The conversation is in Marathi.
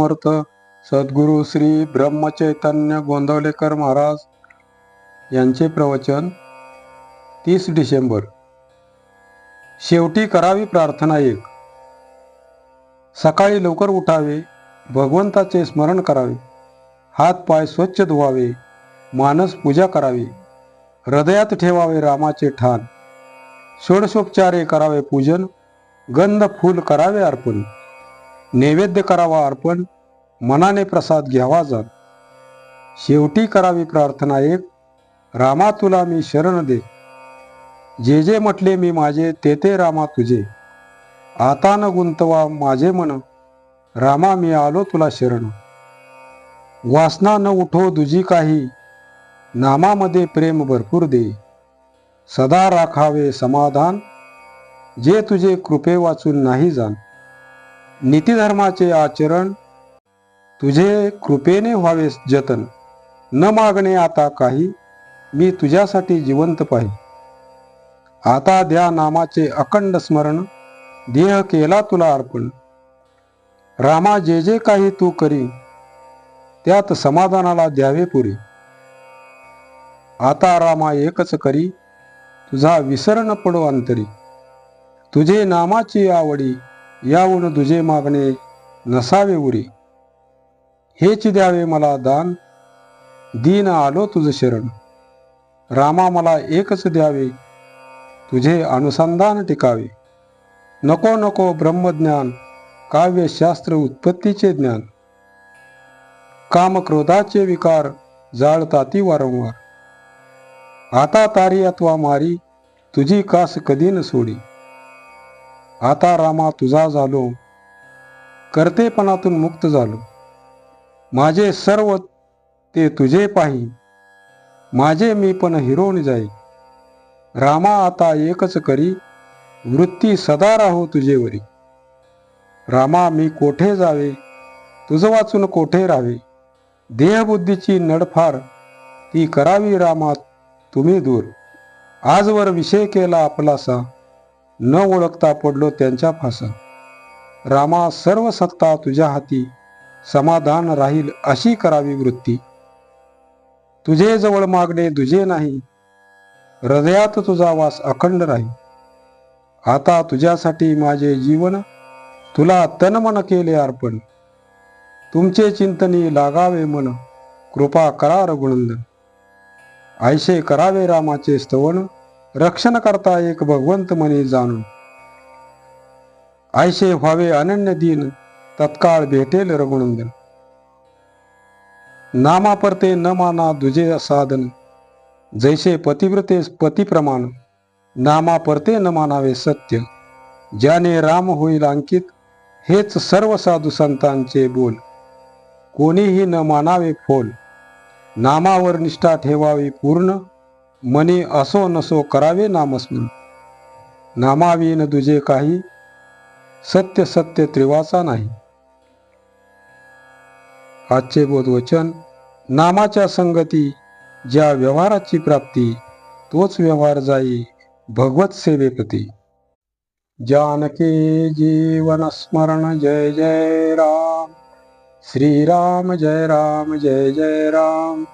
समर्थ सद्गुरू श्री ब्रह्मचैतन्य गोंदवलेकर महाराज यांचे प्रवचन तीस डिसेंबर. शेवटी करावी प्रार्थना एक. सकाळी लवकर उठावे भगवंताचे स्मरण करावे हात पाय स्वच्छ धुवावे मानस पूजा करावी हृदयात ठेवावे रामाचे ठाण षोडशोपचारे करावे पूजन गंध फूल करावे अर्पण. नैवेद्य करावा अर्पण मनाने प्रसाद घ्यावा जाण शेवटी करावी प्रार्थना एक रामा तुला मी शरण दे. जे जे म्हटले मी माझे ते ते रामा तुझे. आता न गुंतवा माझे मन रामा मी आलो तुला शरण. वासना न उठो दुजी काही नामामध्ये प्रेम भरपूर दे. सदा राखावे समाधान जे तुझे कृपे वाचून नाही जाण. नीतीधर्माचे आचरण तुझे कृपेने व्हावे जतन. न मागणे आता काही मी तुझ्यासाठी जिवंत पाहि आता द्या नामाचे अखंड स्मरण देह केला तुला अर्पण. रामा जे जे काही तू करी त्यात समाधानाला द्यावे पुरी. आता रामा एकच करी तुझा विसर न पडो अंतरी. तुझे नामाची आवडी याहून तुझे मागणे नसावे उरी. हेच द्यावे मला दान. दीन आलो तुझ शरण. रामा मला एकच द्यावे. तुझे अनुसंधान टिकावे. नको नको ब्रह्मज्ञान काव्यशास्त्र उत्पत्तीचे ज्ञान. कामक्रोधाचे विकार जाळताती वारंवार. आता तारी अथवा मारी तुझी कास कधी न सोडी. आता रामा तुझा झालो. करतेपणातून मुक्त झालो. माझे सर्व ते तुझे पाही. माझे मी पण हिरोन जाई. रामा आता एकच करी. वृत्ती सदा राहो तुझेवरी रामा मी कोठे जावे? तुझं वाचून कोठे राहावे? देहबुद्धीची नडफार ती करावी रामा तुम्ही दूर. आजवर विषय केला आपलासा. न ओळखता पडलो त्यांच्या फासा. रामा सर्व सत्ता तुझ्या हाती समाधान राहील अशी करावी वृत्ती. तुझे जवळ मागणे तुझे नाही हृदयात तुझा वास अखंड राही आता तुझ्यासाठी माझे जीवन तुला तनमन केले अर्पण. तुमचे चिंतनी लागावे मन कृपा करा रघुनंदन. आयशे करावे रामाचे स्तवन रक्षण करता एक भगवंत मनी जाणून आयशे व्हावे अनन्य दिन तत्काळ भेटेल रघुनंदन. नामापरते न माना दुजे साधन जैसे पतिव्रते नामा परते न मानावे सत्य. ज्याने राम होईल अंकित हेच सर्व साधू संतांचे बोल. कोणीही न मानावे फोल नामावर निष्ठा ठेवावी पूर्ण मनी असो नसो करावे नामस्मरण. नामावीन तुझे काही सत्य सत्य त्रिवाचा नाही. आजचे बोधवचन नामाच्या संगती ज्या व्यवहाराची प्राप्ती तोच व्यवहार जाई भगवत सेवेप्रती. जानकी जीवन स्मरण जय जय राम. श्रीराम जय राम जय जय राम.